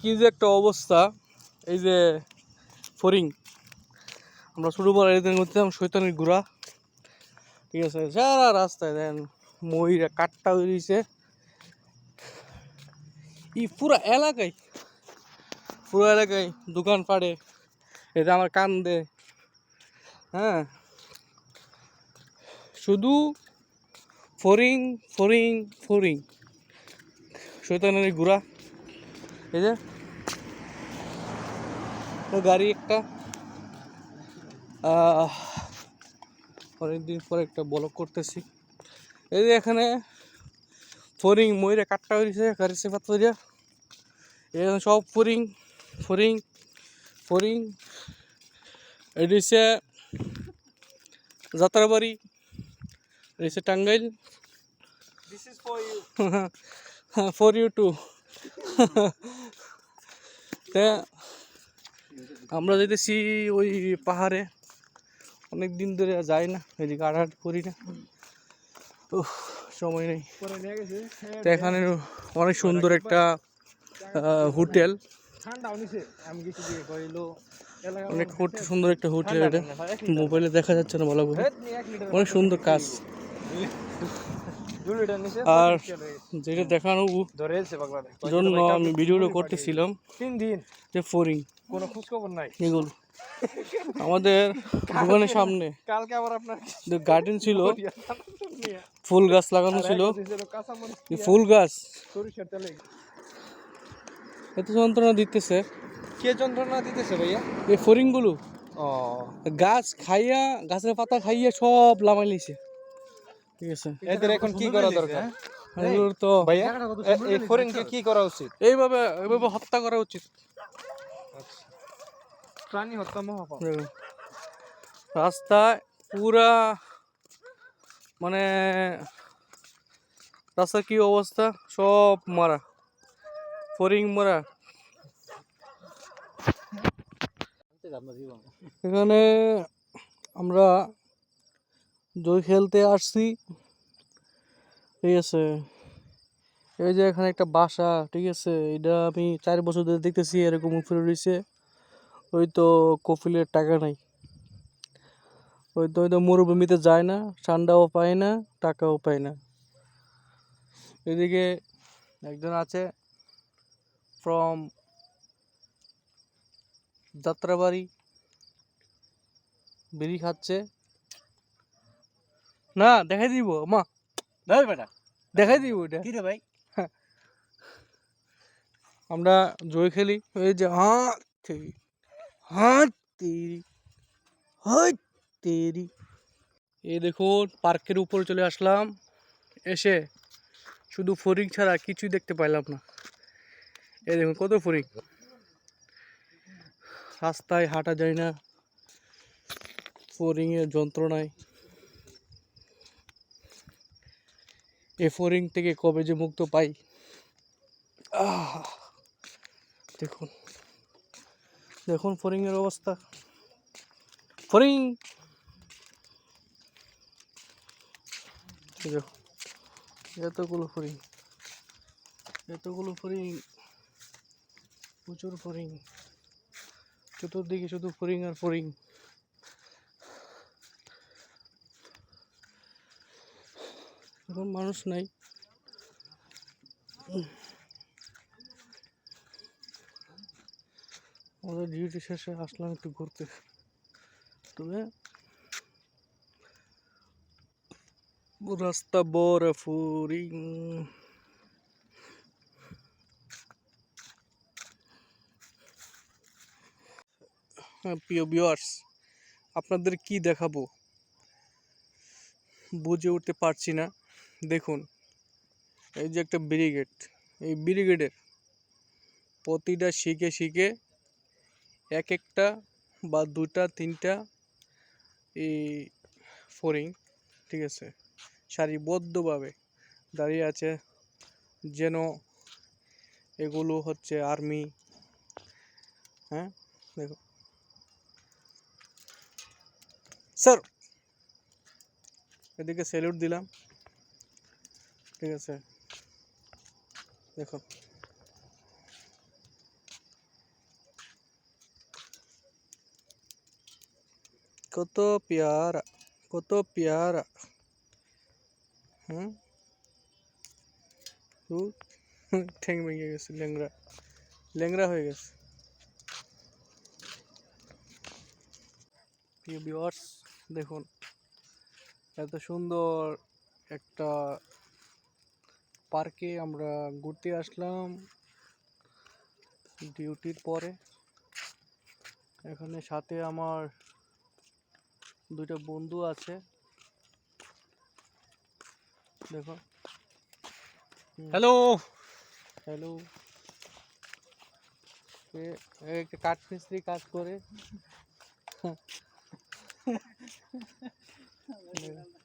কি যে একটা অবস্থা, এই যে ফরিং আমরা ছোটোবেলা এদিন করতাম শৈতানের গুড়া। ঠিক আছে, সারা রাস্তায় দেন ময়ূরা কাঠটা বেরিয়েছে এই পুরো এলাকায় পুরো এলাকায় দোকান পাড়ে এটা আমার কান দে। হ্যাঁ শুধু ফরিং ফরিং ফরিং শৈতানের গুড়া। এই যে। গাড়ি একটা অনেকদিন পরে একটা ব্লক করতেছি। এই যে এখানে ফরিং ময়ূরে কাটটা হয়েছে গাড়ি সেফাত করিয়া এখানে সব ফরিং ফরিং ফরিং। এটি হচ্ছে যাত্রাবাড়ি এটি হচ্ছে টাঙ্গাইল. ফর ইউ টু তা আমরা যেতেছি ওই পাহাড়ে। অনেক দিন ধরে যাই না, এদিকে আড়াট করি না। সময় নেই। এখানে অনেক সুন্দর একটা হোটেল। অনেক সুন্দর একটা হোটেল এটা। মোবাইলে দেখা যাচ্ছে না লিটার অনেক সুন্দর কাজ। আর যেটা দেখানো জন্য আমি ভিডিওটা করতেছিলাম তিন দিন যে ফরিং। কোনো নাই? এগুলো। আমাদের দোকানের সামনে। কালকে আবার আপনার গার্ডেন ছিল। ফুল গাছ লাগানো ছিল। ফুল গাছ। এত যন্ত্রণা দিতেছে। কে যন্ত্রণা দিতেছে ভাইয়া? এই ফরিংগুলো। ও। গাছ খাইয়া গাছের পাতা খাইয়া সব লামাই লিছে ঠিক আছে। এদের এখন কি করা দরকার। এগুলোর তো ভাইয়া এই ফরেনকে কি করা উচিত? এইভাবে এইভাবে হত্যা করা উচিত। প্রাণী হত্যা মহাপাপ। রাস্তায় পুরা মানে রাস্তার কি অবস্থা? সব মারা। ফরিং মারা। এখানে আমরা দই খেলতে আসছি। ঠিক আছে। এই যে এখানে একটা বাসা, ঠিক আছে? এটা আমি চার বছর ধরে দেখতেছি, এরকম উপরে রয়েছে। ওই তো কফিলের টাকা নাই। ওই তো ওই তো মরুভূমিতে যায় না, ঠান্ডাও পায় না, টাকাও পায় না। এদিকে একজন আছে ফ্রম যাত্রাবাড়ি, বিড়ি খাচ্ছে। না দেখাই দিব মা। ধর বেটা। দেখাই দিব এটা। কি রে ভাই? আমরা জয় খেলি। এই যে হাত তেরি হাত তেরি হাত তেরি। এই দেখুন পার্কের উপরে চলে আসলাম। এসে শুধু ফরিং ছাড়া কিছুই দেখতে পাইলাম না। এই দেখুন কত ফরিং। রাস্তায় হাঁটা যায় না। ফরিংয়ের যন্ত্রণায়। এই ফরিং থেকে কবে যে মুক্ত পাই? দেখুন। দেখুন ফরিংয়ের অবস্থা। ফরিং এতগুলো ফোরিং এতগুলো ফোরিং প্রচুর ফরিং চতুর্দিকে শুধু ফোরিং আর ফরিং এখন মানুষ নাই। আমাদের ডিউটি শেষে আসলাম একটু ঘুরতে। তবে রাস্তা বড় ফুরিং। হ্যাঁ প্রিয় ভিউয়ার্স আপনাদের কি দেখাবো? বুঝে উঠতে পারছি না। দেখুন, এই যে একটা ব্রিগেড, এই ব্রিগেডের প্রতিটা শিখে শিখে এক একটা বা দুটা তিনটা এই ফরিং, ঠিক আছে, সারিবদ্ধভাবে দাঁড়িয়ে আছে যেন এগুলো হচ্ছে আর্মি হ্যাঁ দেখো স্যার, এদিকে স্যালুট দিলাম। एक्सपीरियंस है देखो। कतो प्यार कतो प्यार। हम्म? ठेंग महँगे गए लेंगरा लेंगरा हो गए देख तो सुंदर एक পার্কে আমরা ঘুরতে আসলাম ডিউটির পরে। এখানে সাথে আমার দুইটা বন্ধু আছে। দেখো। হ্যালো। হ্যালো। একটা কাঠ মিস্ত্রি কাজ করে।